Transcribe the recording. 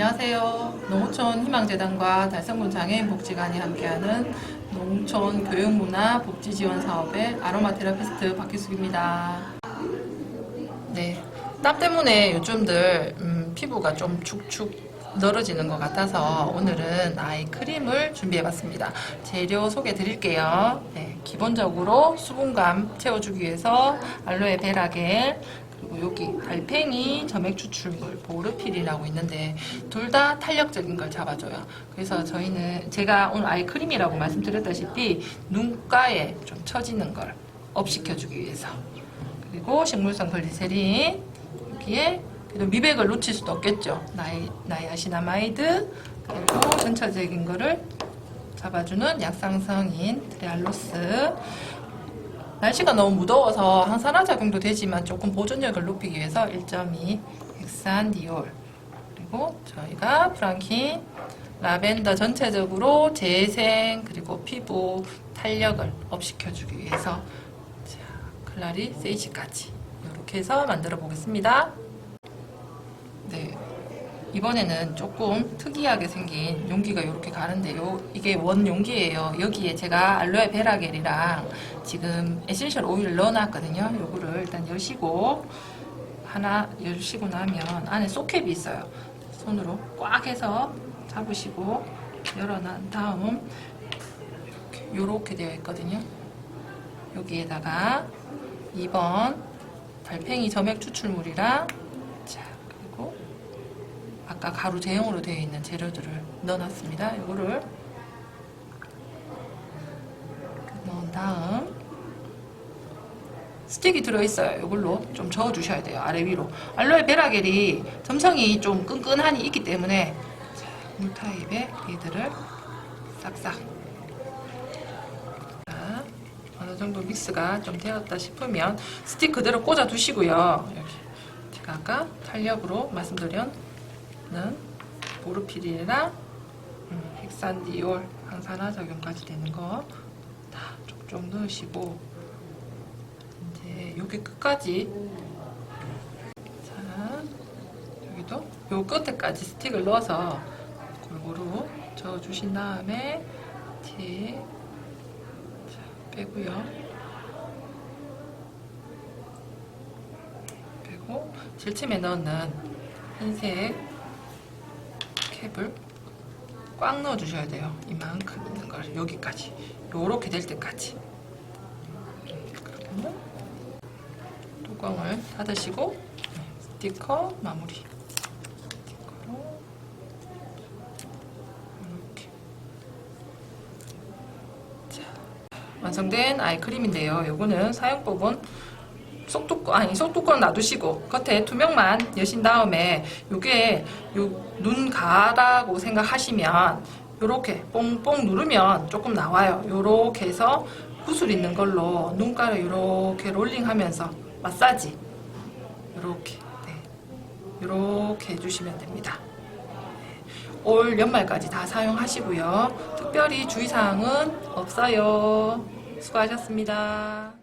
안녕하세요. 농어촌 희망재단과 달성군 장애인 복지관이 함께하는 농촌 교육문화 복지 지원 사업의 아로마 테라피스트 박희숙입니다. 네, 땀 때문에 요즘들 음, 피부가 좀 축축 늘어지는 것 같아서 오늘은 아이 크림을 준비해봤습니다. 재료 소개 드릴게요. 네, 기본적으로 수분감 채워주기 위해서 알로에 베라겔 그리고 여기 달팽이 점액 추출물 보르필이라고 있는데 둘 다 탄력적인 걸 잡아줘요. 그래서 저희는 제가 오늘 아이 크림이라고 말씀드렸다시피 눈가에 좀 처지는 걸 업시켜주기 위해서 그리고 식물성 글리세린 여기에 그래도 미백을 놓칠 수도 없겠죠. 나이 나이아시나마이드 그리고 전체적인 거를 잡아주는 약상성인 트레알로스 날씨가 너무 무더워서 항산화 작용도 되지만 조금 보존력을 높이기 위해서 1.2 헥산디올 그리고 저희가 프랑킨 라벤더 전체적으로 재생 그리고 피부 탄력을 업시켜주기 위해서 자, 클라리 세이지까지 이렇게 해서 만들어 보겠습니다. 네. 이번에는 조금 특이하게 생긴 용기가 이렇게 가는데 요. 이게 원 용기예요. 여기에 제가 알로에 베라겔이랑 지금 에센셜 오일을 넣어놨거든요. 요거를 일단 여시고 하나 여시고 나면 안에 소캡이 있어요. 손으로 꽉 해서 잡으시고 열어난 다음 요렇게 되어 있거든요. 여기에다가 2번 달팽이 점액 추출물이랑 자 그리고 아까 가루 제형으로 되어 있는 재료들을 넣어놨습니다. 이거를 넣은 다음 스틱이 들어있어요. 이걸로 좀 저어주셔야 돼요. 아래 위로. 알로에 베라겔이 점성이 좀 끈끈하니 있기 때문에 자, 물 타입에 얘들을 싹싹 자, 어느 정도 믹스가 좀 되었다 싶으면 스틱 그대로 꽂아 두시고요. 제가 아까 탄력으로 말씀드린 보르피린이랑 음, 헥산디올 항산화 작용까지 되는 거다 쪽쪽 넣으시고 이제 여기 끝까지. 자 여기도 요 끝에까지 스틱을 넣어서 골고루 저어 주신 다음에 자, 빼고요. 빼고 질침에 넣는 흰색 캡을 꽉 넣어 주셔야 돼요. 이만큼 있는 걸. 여기까지. 요렇게 될 때까지. 그러면 뚜껑을 닫으시고 네, 스티커 마무리. 스티커로 이렇게. 자 완성된 아이크림인데요. 요거는 사용법은 속뚜껑 아니 속뚜껑 놔두시고 겉에 투명만 여신 다음에 요게 요 눈 가라고 생각하시면 요렇게 뽕뽕 누르면 조금 나와요. 요렇게 해서 구슬 있는 걸로 눈가를 요렇게 롤링하면서 마사지 요렇게 네. 요렇게 해주시면 됩니다. 네. 올 연말까지 다 사용하시고요. 특별히 주의사항은 없어요. 수고하셨습니다.